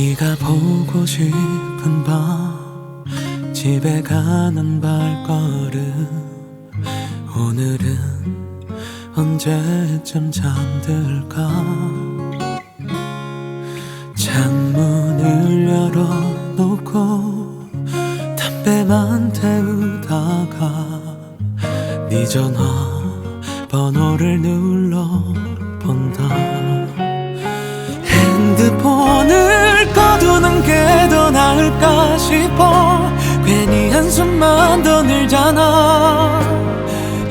네가 보고 싶은 밤 집에 가는 발걸음. 오늘은 언제쯤 잠들까? 창문을 열어놓고 담배만 태우다가 네 전화 번호를 눌러본다. 핸드폰을 꺼두는 게 더 나을까 싶어. 괜히 한숨만 더 늘잖아.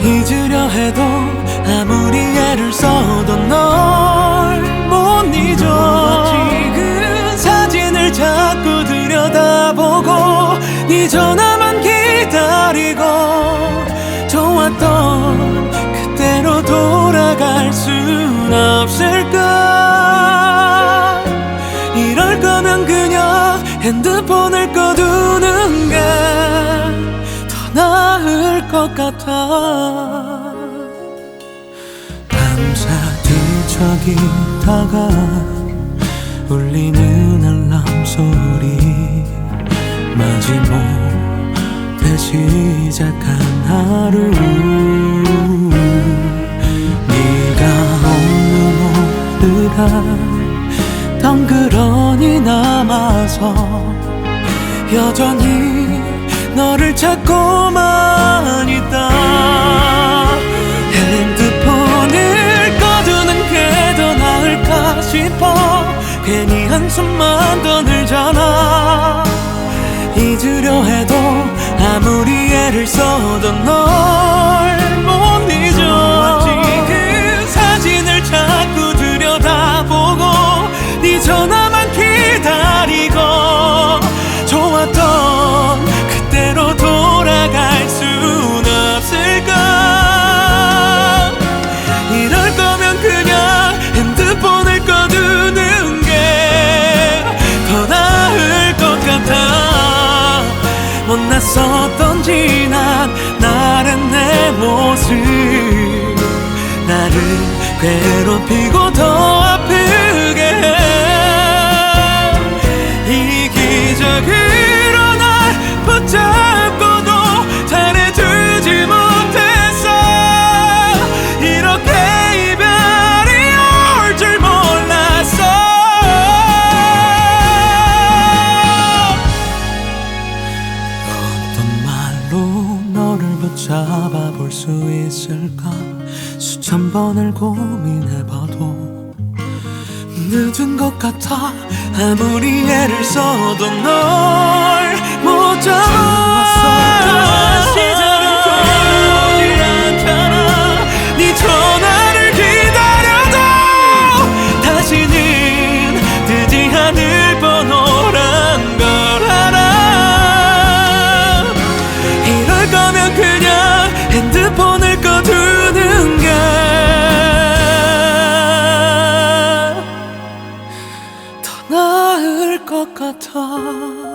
잊으려 해도 아무리 애를 써도 널 못 잊어. 지금 사진을 자꾸 들여다보고 네 전화만 기다리고 좋았던 그때로 돌아갈 순 없을 것 같아. 밤새 뒤척이다가 울리는 알람 소리. 마지 못해 시작한 하루. 네가 없는 오늘은 덩그러니 남아서 여전히 너를 찾고만 싶어. 괜히 한숨만 더 늘잖아. 잊으려 해도 아무리 애를 써도 널 괴롭히고 더 아프게. 해 이기적으로 날 붙잡고도 잘해주지 못했어 이렇게 이별이 올 줄 몰랐어. 어떤 말로 너를 붙잡아 볼 수 있을까 수천 번을 고민해봐도 늦은 것 같아. 아무리 애를 써도 널 같아